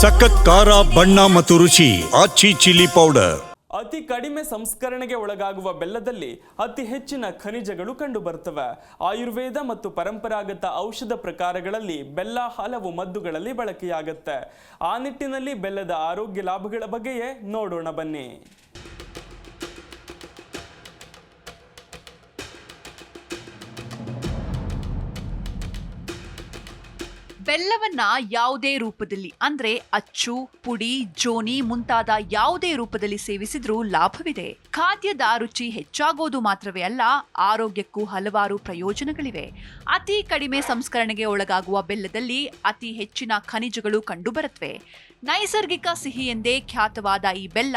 ಸಖತ್ ಖಾರ, ಬಣ್ಣ ಮತ್ತು ರುಚಿ, ಆಚಿ ಚಿಲ್ಲಿ ಪೌಡರ್. ಅತಿ ಕಡಿಮೆ ಸಂಸ್ಕರಣೆಗೆ ಒಳಗಾಗುವ ಬೆಲ್ಲದಲ್ಲಿ ಅತಿ ಹೆಚ್ಚಿನ ಖನಿಜಗಳು ಕಂಡುಬರುತ್ತವೆ ಆಯುರ್ವೇದ ಮತ್ತು ಪರಂಪರಾಗತ ಔಷಧ ಪ್ರಕಾರಗಳಲ್ಲಿ ಬೆಲ್ಲ ಹಲವು ಮದ್ದುಗಳಲ್ಲಿ ಬಳಕೆಯಾಗುತ್ತೆ. ಆ ನಿಟ್ಟಿನಲ್ಲಿ ಬೆಲ್ಲದ ಆರೋಗ್ಯ ಲಾಭಗಳ ಬಗ್ಗೆಯೇ ನೋಡೋಣ ಬನ್ನಿ. ಬೆಲ್ಲವನ್ನ ಯಾವುದೇ ರೂಪದಲ್ಲಿ ಅಂದ್ರೆ ಅಚ್ಚು, ಪುಡಿ, ಜೋನಿ ಮುಂತಾದ ಯಾವುದೇ ರೂಪದಲ್ಲಿ ಸೇವಿಸಿದ್ರೂ ಲಾಭವಿದೆ. ಖಾದ್ಯದ ರುಚಿ ಹೆಚ್ಚಾಗೋದು ಮಾತ್ರವೇ ಅಲ್ಲ, ಆರೋಗ್ಯಕ್ಕೂ ಹಲವಾರು ಪ್ರಯೋಜನಗಳಿವೆ. ಅತಿ ಕಡಿಮೆ ಸಂಸ್ಕರಣೆಗೆ ಒಳಗಾಗುವ ಬೆಲ್ಲದಲ್ಲಿ ಅತಿ ಹೆಚ್ಚಿನ ಖನಿಜಗಳು ಕಂಡುಬರುತ್ತವೆ. ನೈಸರ್ಗಿಕ ಸಿಹಿ ಎಂದೇ ಖ್ಯಾತವಾದ ಈ ಬೆಲ್ಲ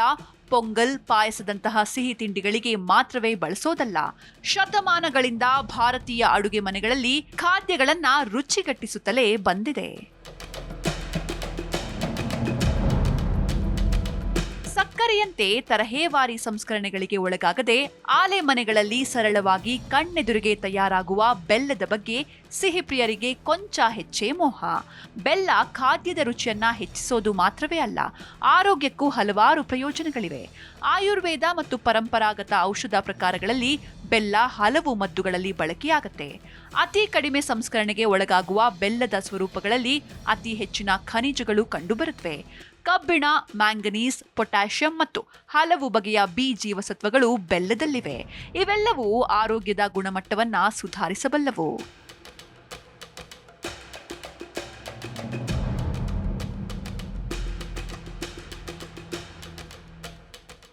ಪೊಂಗಲ್ ಪಾಯಸದಂತಹ ಸಿಹಿ ತಿಂಡಿಗಳಿಗೆ ಮಾತ್ರವೇ ಬಳಸೋದಲ್ಲ ಶತಮಾನಗಳಿಂದ ಭಾರತೀಯ ಅಡುಗೆ ಮನೆಗಳಲ್ಲಿ ಖಾದ್ಯಗಳನ್ನ ರುಚಿಗಟ್ಟಿಸುತ್ತಲೇ ಬಂದಿದೆ. ಸಕ್ಕರೆಯಂತೆ ತರಹೇವಾರಿ ಸಂಸ್ಕರಣೆಗಳಿಗೆ ಒಳಗಾಗದೆ ಆಲೆ ಮನೆಗಳಲ್ಲಿ ಸರಳವಾಗಿ ಕಣ್ಣೆದುರಿಗೆ ತಯಾರಾಗುವ ಬೆಲ್ಲದ ಬಗ್ಗೆ ಸಿಹಿ ಪ್ರಿಯರಿಗೆ ಕೊಂಚ ಹೆಚ್ಚೇ ಮೋಹ. ಬೆಲ್ಲ ಖಾದ್ಯದ ರುಚಿಯನ್ನ ಹೆಚ್ಚಿಸೋದು ಮಾತ್ರವೇ ಅಲ್ಲ, ಆರೋಗ್ಯಕ್ಕೂ ಹಲವಾರು ಪ್ರಯೋಜನಗಳಿವೆ. ಆಯುರ್ವೇದ ಮತ್ತು ಪರಂಪರಾಗತ ಔಷಧ ಪ್ರಕಾರಗಳಲ್ಲಿ ಬೆಲ್ಲ ಹಲವು ಮದ್ದುಗಳಲ್ಲಿ ಬಳಕೆಯಾಗುತ್ತೆ. ಅತಿ ಕಡಿಮೆ ಸಂಸ್ಕರಣೆಗೆ ಒಳಗಾಗುವ ಬೆಲ್ಲದ ಸ್ವರೂಪಗಳಲ್ಲಿ ಅತಿ ಹೆಚ್ಚಿನ ಖನಿಜಗಳು ಕಂಡುಬರುತ್ತವೆ. ಕಬ್ಬಿಣ, ಮ್ಯಾಂಗನೀಸ್, ಪೊಟ್ಯಾಷಿಯಂ ಮತ್ತು ಹಲವು ಬಗೆಯ ಬಿ ಜೀವಸತ್ವಗಳು ಬೆಲ್ಲದಲ್ಲಿವೆ. ಇವೆಲ್ಲವೂ ಆರೋಗ್ಯದ ಗುಣಮಟ್ಟವನ್ನು ಸುಧಾರಿಸಬಲ್ಲವು.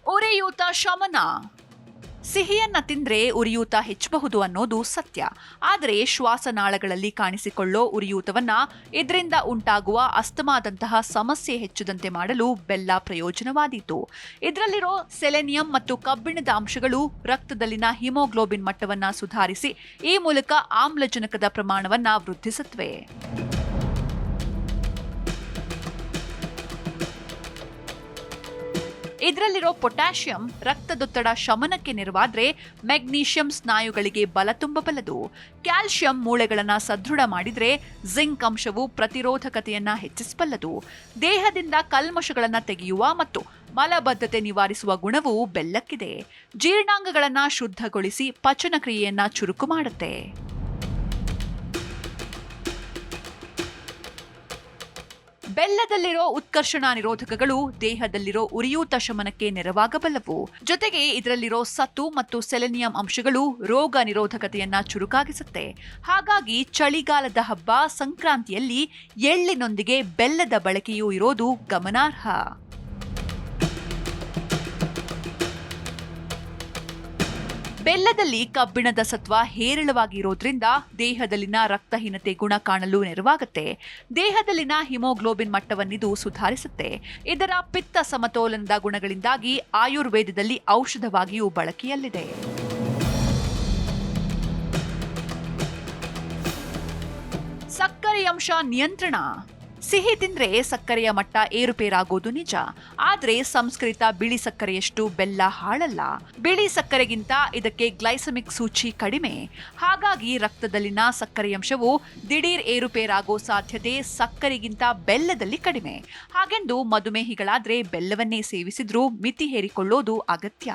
ಉರಿಯೂತ ಶಮನ. ಸಿಹಿಯನ್ನ ತಿಂದ್ರೆ ಉರಿಯೂತ ಹೆಚ್ಚಬಹುದು ಅನ್ನೋದು ಸತ್ಯ. ಆದರೆ ಶ್ವಾಸನಾಳಗಳಲ್ಲಿ ಕಾಣಿಸಿಕೊಳ್ಳೋ ಉರಿಯೂತವನ್ನ ಇದರಿಂದ ಉಂಟಾಗುವ ಅಸ್ತಮಾದಂತಹ ಸಮಸ್ಯೆ ಹೆಚ್ಚದಂತೆ ಮಾಡಲು ಬೆಲ್ಲ ಪ್ರಯೋಜನವಾದೀತು. ಇದರಲ್ಲಿರೋ ಸೆಲೆನಿಯಂ ಮತ್ತು ಕಬ್ಬಿಣದ ಅಂಶಗಳು ರಕ್ತದಲ್ಲಿನ ಹಿಮೋಗ್ಲೋಬಿನ್ ಮಟ್ಟವನ್ನ ಸುಧಾರಿಸಿ ಈ ಮೂಲಕ ಆಮ್ಲಜನಕದ ಪ್ರಮಾಣವನ್ನ ವೃದ್ಧಿಸುತ್ತವೆ ಇದರಲ್ಲಿರೋ ಪೊಟ್ಯಾಷಿಯಂ ರಕ್ತದೊತ್ತಡ ಶಮನಕ್ಕೆ ನೆರವಾದ್ರೆ ಮೆಗ್ನೀಷಿಯಂ ಸ್ನಾಯುಗಳಿಗೆ ಬಲ ತುಂಬಬಲ್ಲದು ಕ್ಯಾಲ್ಸಿಯಂ ಮೂಳೆಗಳನ್ನು ಸದೃಢ ಮಾಡಿದ್ರೆ ಜಿಂಕ್ ಅಂಶವು ಪ್ರತಿರೋಧಕತೆಯನ್ನ ಹೆಚ್ಚಿಸಬಲ್ಲದು. ದೇಹದಿಂದ ಕಲ್ಮಶಗಳನ್ನು ತೆಗೆಯುವ ಮತ್ತು ಮಲಬದ್ಧತೆ ನಿವಾರಿಸುವ ಗುಣವು ಬೆಲ್ಲಕ್ಕಿದೆ. ಜೀರ್ಣಾಂಗಗಳನ್ನು ಶುದ್ಧಗೊಳಿಸಿ ಪಚನ ಕ್ರಿಯೆಯನ್ನ ಚುರುಕು ಮಾಡುತ್ತೆ. ಬೆಲ್ಲದಲ್ಲಿರೋ ಉತ್ಕರ್ಷಣ ನಿರೋಧಕಗಳು ದೇಹದಲ್ಲಿರೋ ಉರಿಯೂತ ಶಮನಕ್ಕೆ ನೆರವಾಗಬಲ್ಲವು. ಜೊತೆಗೆ ಇದರಲ್ಲಿರೋ ಸತ್ತು ಮತ್ತು ಸೆಲೆನಿಯಂ ಅಂಶಗಳು ರೋಗ ನಿರೋಧಕತೆಯನ್ನ ಚುರುಕಾಗಿಸುತ್ತೆ. ಹಾಗಾಗಿ ಚಳಿಗಾಲದ ಹಬ್ಬ ಸಂಕ್ರಾಂತಿಯಲ್ಲಿ ಎಳ್ಳಿನೊಂದಿಗೆ ಬೆಲ್ಲದ ಬಳಕೆಯೂ ಇರೋದು ಗಮನಾರ್ಹ. ಬೆಲ್ಲದಲ್ಲಿ ಕಬ್ಬಿಣದ ಸತ್ವ ಹೇರಳವಾಗಿ ಇರೋದ್ರಿಂದ ದೇಹದಲ್ಲಿನ ರಕ್ತಹೀನತೆ ಗುಣ ಕಾಣಲು ನೆರವಾಗುತ್ತೆ. ದೇಹದಲ್ಲಿನ ಹಿಮೋಗ್ಲೋಬಿನ್ ಮಟ್ಟವನ್ನಿದು ಸುಧಾರಿಸುತ್ತೆ. ಇದರ ಪಿತ್ತ ಸಮತೋಲನದ ಗುಣಗಳಿಂದಾಗಿ ಆಯುರ್ವೇದದಲ್ಲಿ ಔಷಧವಾಗಿಯೂ ಬಳಕೆಯಲ್ಲಿದೆ. ಸಕ್ಕರೆ ಅಂಶ ನಿಯಂತ್ರಣ. ಸಿಹಿ ತಿಂದ್ರೆ ಸಕ್ಕರೆಯ ಮಟ್ಟ ಏರುಪೇರಾಗೋದು ನಿಜ. ಆದ್ರೆ ಸಂಸ್ಕೃತ ಬಿಳಿ ಸಕ್ಕರೆಯಷ್ಟು ಬೆಲ್ಲ ಹಾಳಲ್ಲ. ಬಿಳಿ ಸಕ್ಕರೆಗಿಂತ ಇದಕ್ಕೆ ಗ್ಲೈಸಮಿಕ್ ಸೂಚಿ ಕಡಿಮೆ. ಹಾಗಾಗಿ ರಕ್ತದಲ್ಲಿನ ಸಕ್ಕರೆಯಂಶವು ದಿಢೀರ್ ಏರುಪೇರಾಗೋ ಸಾಧ್ಯತೆ ಸಕ್ಕರೆಗಿಂತ ಬೆಲ್ಲದಲ್ಲಿ ಕಡಿಮೆ. ಹಾಗೆಂದು ಮಧುಮೇಹಿಗಳಾದ್ರೆ ಬೆಲ್ಲವನ್ನೇ ಸೇವಿಸಿದ್ರೂ ಮಿತಿ ಹೇರಿಕೊಳ್ಳೋದು ಅಗತ್ಯ.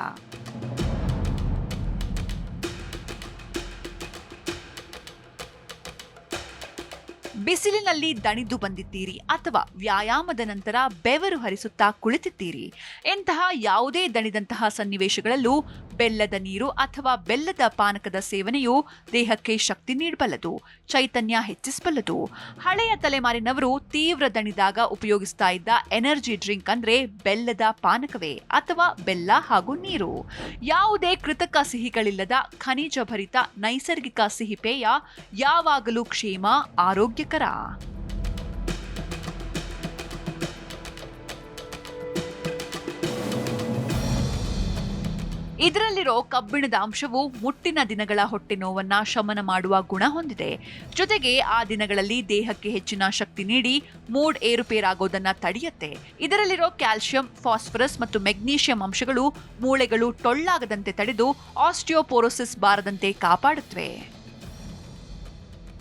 ಬಿಸಿಲಿನಲ್ಲಿ ದಣಿದು ಬಂದಿದ್ದೀರಿ ಅಥವಾ ವ್ಯಾಯಾಮದ ನಂತರ ಬೆವರು ಹರಿಸುತ್ತಾ ಕುಳಿತಿದ್ದೀರಿ. ಎಂತಹ ಯಾವುದೇ ದಣಿದಂತಹ ಸನ್ನಿವೇಶಗಳಲ್ಲೂ ಬೆಲ್ಲದ ನೀರು ಅಥವಾ ಬೆಲ್ಲದ ಪಾನಕದ ಸೇವನೆಯು ದೇಹಕ್ಕೆ ಶಕ್ತಿ ನೀಡಬಲ್ಲದು, ಚೈತನ್ಯ ಹೆಚ್ಚಿಸಬಲ್ಲದು. ಹಳೆಯ ತಲೆಮಾರಿನವರು ತೀವ್ರ ದಣಿದಾಗ ಉಪಯೋಗಿಸ್ತಾ ಇದ್ದ ಎನರ್ಜಿ ಡ್ರಿಂಕ್ ಅಂದ್ರೆ ಬೆಲ್ಲದ ಪಾನಕವೇ ಅಥವಾ ಬೆಲ್ಲ ಹಾಗೂ ನೀರು. ಯಾವುದೇ ಕೃತಕ ಸಿಹಿಗಳಿಲ್ಲದ ಖನಿಜ ಭರಿತ ನೈಸರ್ಗಿಕ ಸಿಹಿ ಪೇಯ ಯಾವಾಗಲೂ ಕ್ಷೇಮ, ಆರೋಗ್ಯಕರ ಇದರಲ್ಲಿರೋ ಕಬ್ಬಿಣದ ಅಂಶವು ಮುಟ್ಟಿನ ದಿನಗಳ ಹೊಟ್ಟೆ ನೋವನ್ನ ಶಮನ ಮಾಡುವ ಗುಣ ಹೊಂದಿದೆ. ಜೊತೆಗೆ ಆ ದಿನಗಳಲ್ಲಿ ದೇಹಕ್ಕೆ ಹೆಚ್ಚಿನ ಶಕ್ತಿ ನೀಡಿ ಮೂಡ್ ಏರುಪೇರಾಗೋದನ್ನ ತಡೆಯುತ್ತೆ. ಇದರಲ್ಲಿರೋ ಕ್ಯಾಲ್ಸಿಯಂ ಫಾಸ್ಫರಸ್ ಮತ್ತು ಮೆಗ್ನೀಷಿಯಂ ಅಂಶಗಳು ಮೂಳೆಗಳು ಟೊಳ್ಳಾಗದಂತೆ ತಡೆದು ಆಸ್ಟಿಯೋಪೋರೋಸಿಸ್ ಬಾರದಂತೆ ಕಾಪಾಡುತ್ತವೆ.